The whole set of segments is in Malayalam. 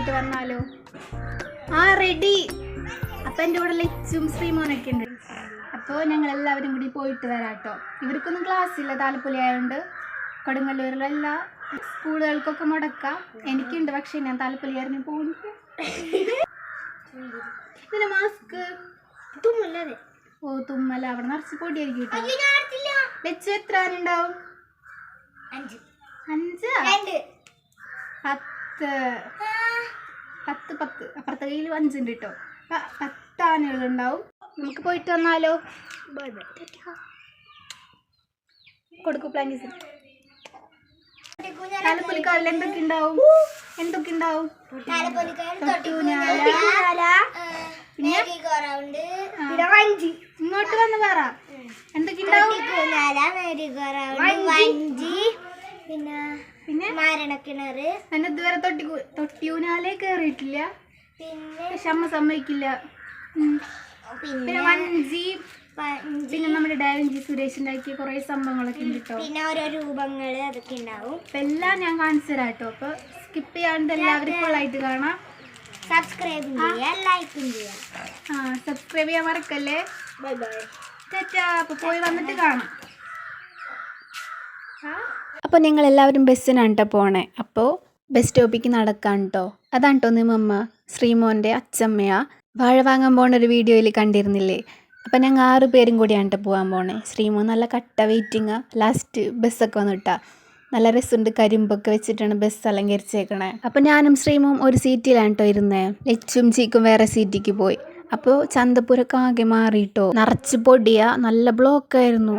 പോയിട്ട് വന്നാലോ? ആ റെഡി അപ്പം എന്റെ കൂടെ ലച്ചും ശ്രീമോനൊക്കെ ഉണ്ട്. അപ്പോൾ ഞങ്ങൾ എല്ലാവരും കൂടി പോയിട്ട് വരാം കേട്ടോ ഇവർക്കൊന്നും ക്ലാസ് ഇല്ല താലപ്പൊലി ആയതുകൊണ്ട് കൊടുങ്ങല്ലൂരിലല്ല സ്കൂളുകൾക്കൊക്കെ മുടക്കാം. എനിക്കുണ്ട് പക്ഷേ ഞാൻ താലപ്പൊലിയായിരുന്നു പോകുന്നില്ല ഇതിന് മാസ്ക് തുമ്മല്ലേ ഓ തുമ്മല അവിടെ നിറച്ച് പൊടിയായിരിക്കും ലച്ചു എത്ര ആരുണ്ടാവും? അഞ്ച്. പത്ത്. പത്ത് പത്ത്. അപ്പുറത്തെ കയ്യിൽ അഞ്ചുണ്ട് കേട്ടോ പത്ത് ആനകളുണ്ടാവും നമുക്ക് പോയിട്ട് വന്നാലോ? കൊടുക്കൂ പ്ലാൻ താലപ്പൊലിക്കാരിൽ എന്തൊക്കെ ഉണ്ടാവും? എന്തൊക്കെ ഉണ്ടാവും? ഇങ്ങോട്ട് വന്ന് പറ. എന്തൊക്കെ ഉണ്ടാവും? പിന്നെ പിന്നെ? മരണക്കിണറ്. എന്നെ ഇതുവരെ തൊട്ടി തൊട്ടിയൂനാലേ കേറിയിട്ടില്ല. പിന്നെ ക്ഷമ സമ്മതിക്കില്ല. പിന്നെ വഞ്ചി പിന്നെ നമ്മുടെ ഡാവിഞ്ചി സുരേഷ് ഉണ്ടാക്കിയ കുറേ സംഭവങ്ങളൊക്കെ ഉണ്ട് കേട്ടോ പിന്നെ ഓരോ രൂപങ്ങൾ അതൊക്കെ ഉണ്ടാവും. അപ്പൊ എല്ലാം ഞാൻ കാണിച്ചു തരാം കേട്ടോ അപ്പൊ സ്കിപ്പ് ചെയ്യാണ്ട് എല്ലാവരും ഫുള്ളായിട്ട് കാണാം. സബ്സ്ക്രൈബ് ചെയ്യാം ലൈക്കും ചെയ്യാം. ആ സബ്സ്ക്രൈബ് ചെയ്യാൻ മറക്കല്ലേ? ബൈ ബൈ ചേച്ചാ അപ്പൊ പോയി വന്നിട്ട് കാണാം. അപ്പോൾ നിങ്ങൾ എല്ലാവരും ബസ്സിനാണ് കേട്ടോ പോണേ. അപ്പോൾ ബസ് സ്റ്റോപ്പിക്ക് നടക്കാൻ കേട്ടോ അതാണ് കേട്ടോ നിമ്മമ്മ ശ്രീമോന്റെ അച്ചമ്മയാ വാഴ വാങ്ങാൻ പോണ ഒരു വീഡിയോയിൽ കണ്ടിരുന്നില്ലേ? അപ്പം ഞങ്ങൾ ആറ് പേരും കൂടിയാണ് കേട്ടോ പോകാൻ പോണേ. ശ്രീമോൻ നല്ല കട്ട വെയിറ്റിങ്ങാ. ലാസ്റ്റ് ബസ്സൊക്കെ വന്നിട്ടാ. നല്ല രസമുണ്ട്. കരിമ്പൊക്കെ വെച്ചിട്ടാണ് ബസ് അലങ്കരിച്ചേക്കണേ. അപ്പം ഞാനും ശ്രീമും ഒരു സീറ്റിലാണ് കേട്ടോ ഇരുന്നേ. ലച്ചും ചീക്കും വേറെ സീറ്റിക്ക് പോയി. അപ്പോൾ ചന്തപ്പുരൊക്കെ ആകെ മാറിയിട്ടോ നിറച്ച് പൊടിയാ. നല്ല ബ്ലോക്കായിരുന്നു.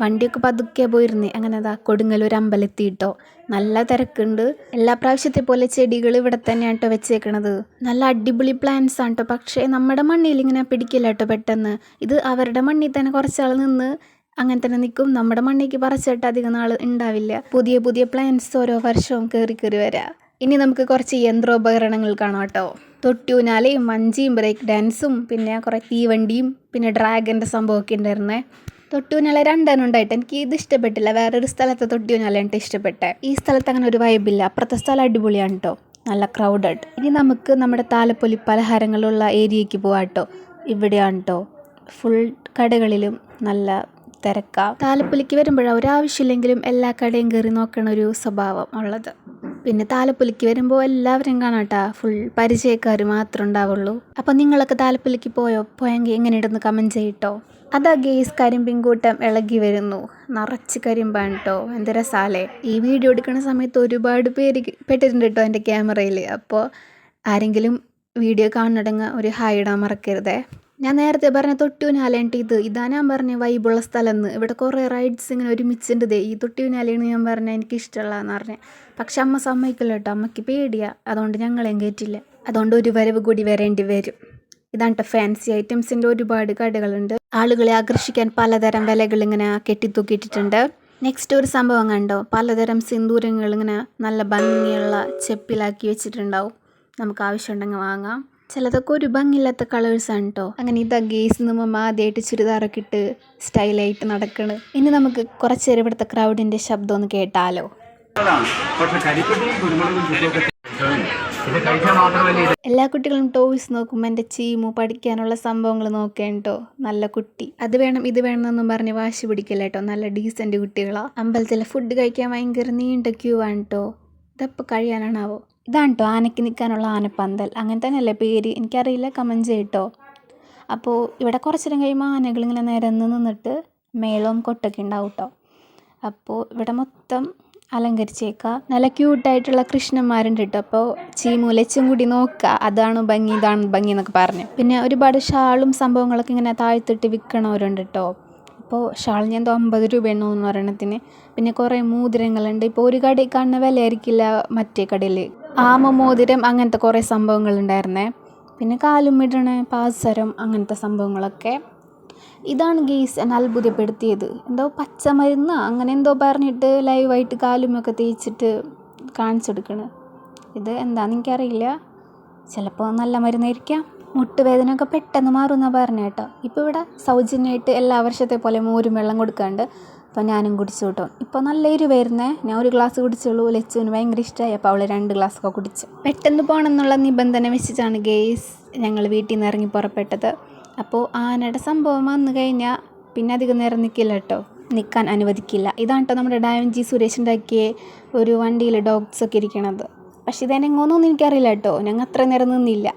വണ്ടിയൊക്കെ പതുക്കെ പോയിരുന്നേ. അങ്ങനെ അതാ കൊടുങ്ങല്ലൂർ അമ്പലത്തിട്ടോ. നല്ല തിരക്കുണ്ട്. എല്ലാ പ്രാവശ്യത്തെ പോലെ ചെടികൾ ഇവിടെ തന്നെയാണ് കേട്ടോ വെച്ചേക്കണത്. നല്ല അടിപൊളി പ്ലാന്റ്സ് ആണ് കേട്ടോ പക്ഷേ നമ്മുടെ മണ്ണിൽ ഇങ്ങനെ പിടിക്കില്ല കേട്ടോ പെട്ടെന്ന്. ഇത് അവരുടെ മണ്ണിൽ തന്നെ കുറച്ചാൾ നിന്ന് അങ്ങനെ തന്നെ നിൽക്കും നമ്മുടെ മണ്ണിലേക്ക് പറിച്ചിട്ട് അധികം നാൾ ഉണ്ടാവില്ല. പുതിയ പുതിയ പ്ലാന്റ്സ് ഓരോ വർഷവും കയറി കയറി വരാം. ഇനി നമുക്ക് കുറച്ച് യന്ത്രോപകരണങ്ങൾ കാണാം കേട്ടോ തൊട്ടിയൂനാലയും വഞ്ചിയും ബ്രേക്ക് ഡാൻസും പിന്നെ കുറേ തീവണ്ടിയും പിന്നെ ഡ്രാഗന്റെ സംഭവമൊക്കെ ഉണ്ടായിരുന്നേ. തൊട്ടിയൂനാല രണ്ടെണ്ണം ഉണ്ടായിട്ട് എനിക്ക് ഇത് ഇഷ്ടപ്പെട്ടില്ല. വേറൊരു സ്ഥലത്തെ തൊട്ടിയൂനാല എനിക്ക് ഇഷ്ടപ്പെട്ടെ. ഈ സ്ഥലത്ത് അങ്ങനെ ഒരു വൈബില്ല അപ്പുറത്തെ സ്ഥലം അടിപൊളിയാണ് കേട്ടോ നല്ല ക്രൗഡഡ് ഇനി നമുക്ക് നമ്മുടെ താലപ്പൊലി പലഹാരങ്ങളുള്ള ഏരിയയ്ക്ക് കേട്ടോ ഇവിടെയാണ് കേട്ടോ ഫുൾ കടകളിലും നല്ല തിരക്കാം. താലപ്പൊലിക്ക് വരുമ്പോഴാണ് ഒരാവശ്യമില്ലെങ്കിലും എല്ലാ കടയും കയറി നോക്കണ ഒരു സ്വഭാവം ഉള്ളത്. പിന്നെ താലപ്പൊലിക്ക് വരുമ്പോൾ എല്ലാവരും കാണാട്ടാ. ഫുൾ പരിചയക്കാർ മാത്രമേ ഉണ്ടാവുള്ളൂ. അപ്പോൾ നിങ്ങളൊക്കെ താലപ്പൊലിക്ക് പോയോ? പോയെങ്കിൽ എങ്ങനെയുണ്ടെന്ന് കമന്റ് ചെയ്യട്ടോ അതാ ഗേസ് കരിമ്പിൻകൂട്ടം ഇളകി വരുന്നു. നിറച്ച് കരിമ്പാണ് കേട്ടോ എന്ത് രസാലേ. ഈ വീഡിയോ എടുക്കുന്ന സമയത്ത് ഒരുപാട് പേര് പെട്ടിട്ടുണ്ട് കേട്ടോ എന്റെ ക്യാമറയിൽ അപ്പോൾ ആരെങ്കിലും വീഡിയോ കാണുന്നിടങ്ങ ഒരു ഹായ് ഇടാൻ മറക്കരുതേ. ഞാൻ നേരത്തെ പറഞ്ഞ തൊട്ടിയൂനാലേണ്ട് ഇത്. ഇതാ ഞാൻ പറഞ്ഞ വൈബുള്ള സ്ഥലം എന്ന് ഇവിടെ കുറേ റൈഡ്സ് ഇങ്ങനെ ഒരുമിച്ചുണ്ട് ദേ. ഈ തൊട്ടിയൂനാലയാണ് ഞാൻ പറഞ്ഞ എനിക്ക് ഇഷ്ടമുള്ളതെന്ന് പറഞ്ഞത് പക്ഷെ അമ്മ സമ്മതിക്കില്ല കേട്ടോ അമ്മയ്ക്ക് പേടിയാ. അതുകൊണ്ട് ഞങ്ങളെയും കയറ്റില്ല അതുകൊണ്ട് ഒരു വരവ് കൂടി വരേണ്ടി വരും. ഇതാണ് കേട്ടോ ഫാൻസി ഐറ്റംസിന്റെ ഒരുപാട് കടകളുണ്ട്. ആളുകളെ ആകർഷിക്കാൻ പലതരം വിലകൾ ഇങ്ങനെ കെട്ടിത്തൂക്കിയിട്ടിട്ടുണ്ട്. നെക്സ്റ്റ് ഒരു സംഭവം കണ്ടോ? പലതരം സിന്ദൂരങ്ങൾ ഇങ്ങനെ നല്ല ഭംഗിയുള്ള ചെപ്പിലാക്കി വെച്ചിട്ടുണ്ടാവും. നമുക്ക് ആവശ്യമുണ്ടെങ്കിൽ വാങ്ങാം. ചിലതൊക്കെ ഒരു ഭംഗിയില്ലാത്ത ആണ് കേട്ടോ അങ്ങനെ ഇതാ ഗേസ് നമ്മൾ ആദ്യമായിട്ട് ചുരിദാറൊക്കെ ഇട്ട് സ്റ്റൈലായിട്ട് നടക്കണ്. ഇനി നമുക്ക് കുറച്ച് നേരം ഇവിടുത്തെ ക്രൗഡിന്റെ ശബ്ദം ഒന്ന് കേട്ടാലോ ചുറ്റുമൊക്കെ ഇത് കഴിച്ചാൽ മാത്രമല്ല ഇത് എല്ലാ കുട്ടികളും ടോയ്സ് നോക്കുമ്പോൾ എന്റെ ചീമു പഠിക്കാനുള്ള സംഭവങ്ങൾ നോക്കേണ്ടോ നല്ല കുട്ടി. അത് വേണം ഇത് വേണം എന്നും പറഞ്ഞ് വാശി പിടിക്കില്ല കേട്ടോ നല്ല ഡീസന്റ് കുട്ടികളാ. അമ്പലത്തിലെ ഫുഡ് കഴിക്കാൻ ഭയങ്കര നീണ്ട ക്യൂ ആണ് കേട്ടോ ഇതപ്പോൾ കഴിയാനാണാവോ? ഇതാണ് കേട്ടോ ആനയ്ക്ക് നിൽക്കാനുള്ള ആനപ്പന്തൽ. അങ്ങനെ തന്നെയല്ലേ പേര്? എനിക്കറിയില്ല കമന്റ് ചെയ്യട്ടോ. അപ്പോൾ ഇവിടെ കുറച്ച് നേരം കഴിയുമ്പോൾ ആനകൾ ഇങ്ങനെ നിരന്ന് നിന്നിട്ട് മേളവും കൊട്ടൊക്കെ ഉണ്ടാവും കേട്ടോ അപ്പോൾ ഇവിടെ മൊത്തം അലങ്കരിച്ചേക്കുക നല്ല ക്യൂട്ടായിട്ടുള്ള കൃഷ്ണന്മാരുണ്ട് കേട്ടോ അപ്പോൾ ചീമൂലച്ചും കൂടി നോക്കുക അതാണ് ഭംഗി ഇതാണ് ഭംഗി എന്നൊക്കെ പറഞ്ഞു. പിന്നെ ഒരുപാട് ഷാളും സംഭവങ്ങളൊക്കെ ഇങ്ങനെ താഴ്ത്തിട്ട് വിൽക്കണവരുണ്ട് കേട്ടോ അപ്പോൾ ഞാൻ എന്തോ അമ്പത് രൂപയാണോ എന്ന് പറയണത്തിന് പിന്നെ കുറേ മോതിരങ്ങളുണ്ട്. ഇപ്പോൾ ഒരു കടയിൽ കാണുന്ന വിലയായിരിക്കില്ല മറ്റേ കടയിൽ ആമ മോതിരം അങ്ങനത്തെ കുറേ സംഭവങ്ങളുണ്ടായിരുന്നേ. പിന്നെ കാലും ഇടണ പാസരം അങ്ങനത്തെ സംഭവങ്ങളൊക്കെ. ഇതാണ് ഗെയ്സ് എന്നെ അത്ഭുതപ്പെടുത്തിയത്. എന്തോ പച്ചമരുന്ന് അങ്ങനെ എന്തോ പറഞ്ഞിട്ട് ലൈവായിട്ട് കാലുമൊക്കെ തേച്ചിട്ട് കാണിച്ചെടുക്കണ്. ഇത് എന്താണെന്ന് എനിക്കറിയില്ല. ചിലപ്പോൾ നല്ല മരുന്നായിരിക്കാം. മുട്ടുവേദനയൊക്കെ പെട്ടെന്ന് മാറുമെന്നാണ് പറഞ്ഞ കേട്ടോ. ഇപ്പോൾ ഇവിടെ സൗജന്യമായിട്ട് എല്ലാ വർഷത്തെ പോലെ മോരും വെള്ളം കൊടുക്കാണ്ട് അപ്പോൾ ഞാനും കുടിച്ചു കേട്ടോ. ഇപ്പോൾ നല്ല എരിവായിരുന്നേ. ഞാൻ ഒരു ഗ്ലാസ് കുടിച്ചുള്ളൂ. ലച്ചുവിന് ഭയങ്കര ഇഷ്ടമായി അപ്പോൾ അവൾ രണ്ട് ഗ്ലാസ്സൊക്കെ കുടിച്ചു. പെട്ടെന്ന് പോകണം എന്നുള്ള നിബന്ധന വെച്ചിട്ടാണ് ഗെയ്സ് ഞങ്ങൾ വീട്ടിൽ നിന്ന് ഇറങ്ങി പുറപ്പെട്ടത്. അപ്പോൾ ആനയുടെ സംഭവം വന്നു കഴിഞ്ഞാൽ പിന്നെ അധികം നേരം നിൽക്കില്ല കേട്ടോ നിൽക്കാൻ അനുവദിക്കില്ല. ഇതാണ് കേട്ടോ നമ്മുടെ ഡാവൻജി സുരേഷ് ഉണ്ടാക്കിയ ഒരു വണ്ടിയിൽ ഡോഗ്സ് ഒക്കെ ഇരിക്കണത്. പക്ഷേ ഇതെങ്ങോന്നൊന്നും എനിക്കറിയില്ല കേട്ടോ ഞങ്ങൾ അത്ര നേരം നിന്നില്ല.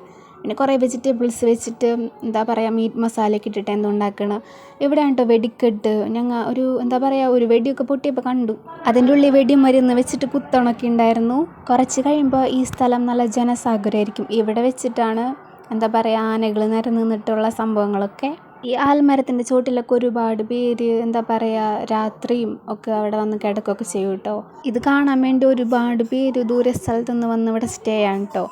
പിന്നെ കുറേ വെജിറ്റബിൾസ് വെച്ചിട്ട് എന്താ പറയുക മീറ്റ് മസാലയൊക്കെ ഇട്ടിട്ട് എന്തോ ഉണ്ടാക്കണം. ഇവിടെയാണ് കേട്ടോ വെടിക്കെട്ട്. ഞങ്ങൾ ഒരു എന്താ പറയുക ഒരു വെടിയൊക്കെ പൊട്ടിയപ്പോൾ കണ്ടു. അതിന്റെ ഉള്ളിൽ വെടിമരുന്ന് വെച്ചിട്ട് കുത്തണൊക്കെ ഉണ്ടായിരുന്നു കുറച്ച് കഴിയുമ്പോൾ ഈ സ്ഥലം നല്ല ജനസാഗരമായിരിക്കും ഇവിടെ വെച്ചിട്ടാണ് എന്താ പറയുക ആനകൾ നിരന്ന് നിന്നിട്ടുള്ള സംഭവങ്ങളൊക്കെ. ഈ ആൽമരത്തിന്റെ ചോട്ടിലൊക്കെ ഒരുപാട് പേര് എന്താ പറയുക രാത്രിയും ഒക്കെ അവിടെ വന്ന് കിടക്കുകയൊക്കെ ചെയ്യും കേട്ടോ ഇത് കാണാൻ വേണ്ടി ഒരുപാട് പേര് ദൂര സ്ഥലത്തു നിന്ന് വന്ന് ഇവിടെ സ്റ്റേ ആണ് കേട്ടോ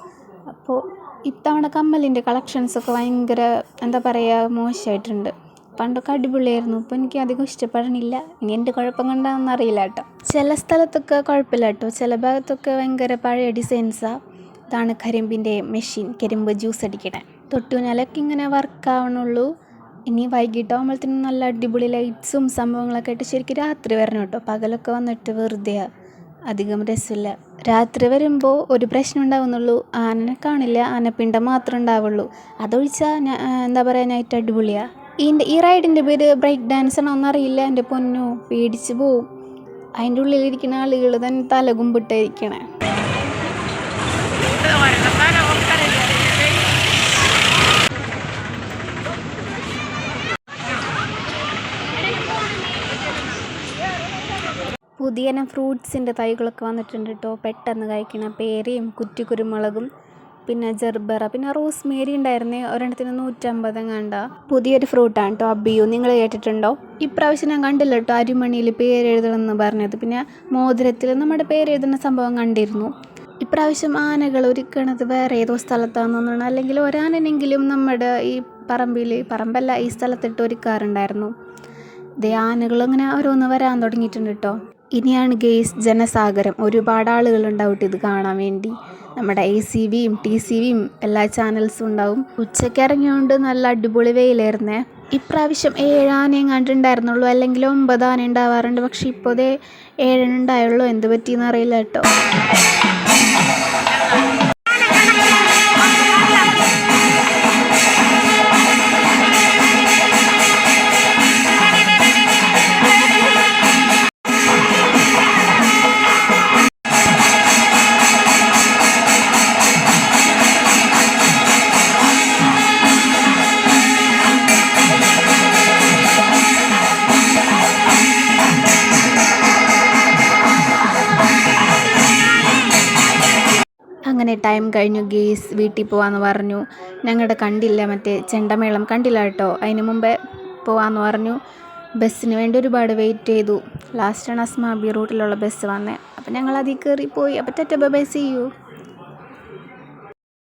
അപ്പോൾ ഇത്തവണ കമ്മലിന്റെ കളക്ഷൻസൊക്കെ ഭയങ്കര എന്താ പറയുക മോശമായിട്ടുണ്ട് പണ്ടൊക്കെ അടിപൊളിയായിരുന്നു. ഇപ്പോൾ എനിക്ക് അധികം ഇഷ്ടപ്പെടണില്ല. ഇനി എന്റെ കുഴപ്പം കൊണ്ടാണെന്ന് അറിയില്ല കേട്ടോ ചില സ്ഥലത്തൊക്കെ കുഴപ്പമില്ല കേട്ടോ ചില ഭാഗത്തൊക്കെ ഭയങ്കര പഴയ ഡിസൈൻസാണ് ഇതാണ് കരിമ്പിന്റെ മെഷീൻ. കരിമ്പ് ജ്യൂസ് അടിക്കണേ തൊട്ടുനാലൊക്കെ ഇങ്ങനെ വർക്ക് ആവണുള്ളൂ. ഇനി വൈകിട്ടാകുമ്പോഴത്തേനും നല്ല അടിപൊളി ലൈറ്റ്സും സംഭവങ്ങളൊക്കെ ആയിട്ട് ശരിക്കും രാത്രി വരണം കേട്ടോ. പകലൊക്കെ വന്നിട്ട് വെറുതെ അധികം രസമില്ല. രാത്രി വരുമ്പോൾ ഒരു പ്രശ്നം ഉണ്ടാവുന്നുള്ളൂ. ആനനെ കാണില്ല. ആനപ്പിണ്ടം മാത്രമേ ഉണ്ടാവുള്ളൂ. അതൊഴിച്ചാൽ എന്താ പറയുക നൈറ്റ് അടിപൊളിയാണ് ഇതിന്റെ ഈ റൈഡിന്റെ പേര് ബ്രേക്ക് ഡാൻസ് ആണോ എന്നറിയില്ല എന്റെ പൊന്നു പേടിച്ച് പോവും. അതിന്റെ ഉള്ളിലിരിക്കുന്ന ആളുകൾ തന്നെ തലകുമ്പിട്ടായിരിക്കണേ. പുതിയനം ഫ്രൂട്ട്സിന്റെ തൈകളൊക്കെ വന്നിട്ടുണ്ട് കേട്ടോ. പെട്ടെന്ന് കഴിക്കണ പേരയും കുറ്റി കുരുമുളകും പിന്നെ ജെർബറ പിന്നെ റോസ് മേരി ഉണ്ടായിരുന്നേ. ഒരെണ്ണത്തിന് നൂറ്റമ്പത് കണ്ട പുതിയൊരു ഫ്രൂട്ടാണ് കേട്ടോ അബിയു. നിങ്ങൾ കേട്ടിട്ടുണ്ടോ? ഇപ്രാവശ്യം ഞാൻ കണ്ടില്ല കേട്ടോ അരിമണിയിൽ പേരെഴുതണം എന്ന് പറഞ്ഞത്. പിന്നെ മോതിരത്തിൽ നമ്മുടെ പേരെഴുതുന്ന സംഭവം കണ്ടിരുന്നു. ഇപ്രാവശ്യം ആനകൾ ഒരുക്കണത് വേറെ ഏതോ സ്ഥലത്താണെന്നാണ്. അല്ലെങ്കിൽ ഒരാനെങ്കിലും നമ്മുടെ ഈ പറമ്പിൽ പറമ്പല്ല ഈ സ്ഥലത്തിട്ട് ഒരുക്കാറുണ്ടായിരുന്നു. ദേ ആനകൾ അങ്ങനെ ഓരോന്ന് വരാൻ തുടങ്ങിയിട്ടുണ്ട് കേട്ടോ ഇനിയാണ് ഗെയ്സ് ജനസാഗരം. ഒരുപാട് ആളുകൾ ഉണ്ടാവും ഇത് കാണാൻ വേണ്ടി. നമ്മുടെ എ സി വിയും ടി സി വിയും എല്ലാ ചാനൽസും ഉണ്ടാവും. ഉച്ചയ്ക്ക് ഇറങ്ങിയോണ്ട് നല്ല അടിപൊളി വെയിലായിരുന്നേ. ഇപ്രാവശ്യം ഏഴ് ആനയും കണ്ടിട്ടുണ്ടായിരുന്നുള്ളൂ അല്ലെങ്കിൽ ഒമ്പത് ആന ഉണ്ടാവാറുണ്ട് പക്ഷെ ഇപ്പോഴേ ഏഴെണ്ണം ഉണ്ടായുള്ളൂ. എന്ത് പറ്റിയെന്ന് അറിയില്ല കേട്ടോ ടൈം കഴിഞ്ഞു ഗേസ് വീട്ടിൽ പോവാന്ന് പറഞ്ഞു. ഞങ്ങളുടെ കണ്ടില്ല മറ്റേ ചെണ്ടമേളം കണ്ടില്ല കേട്ടോ. അതിന് മുമ്പേ പോവാന്ന് പറഞ്ഞു. ബസ്സിന് വേണ്ടി ഒരുപാട് വെയിറ്റ് ചെയ്തു. ലാസ്റ്റാണ് അസ്മാബി റൂട്ടിലുള്ള ബസ് വന്നത് അപ്പം ഞങ്ങൾ അതിൽ കയറി പോയി. അപ്പം ടെറ്റ ബൈ സി യു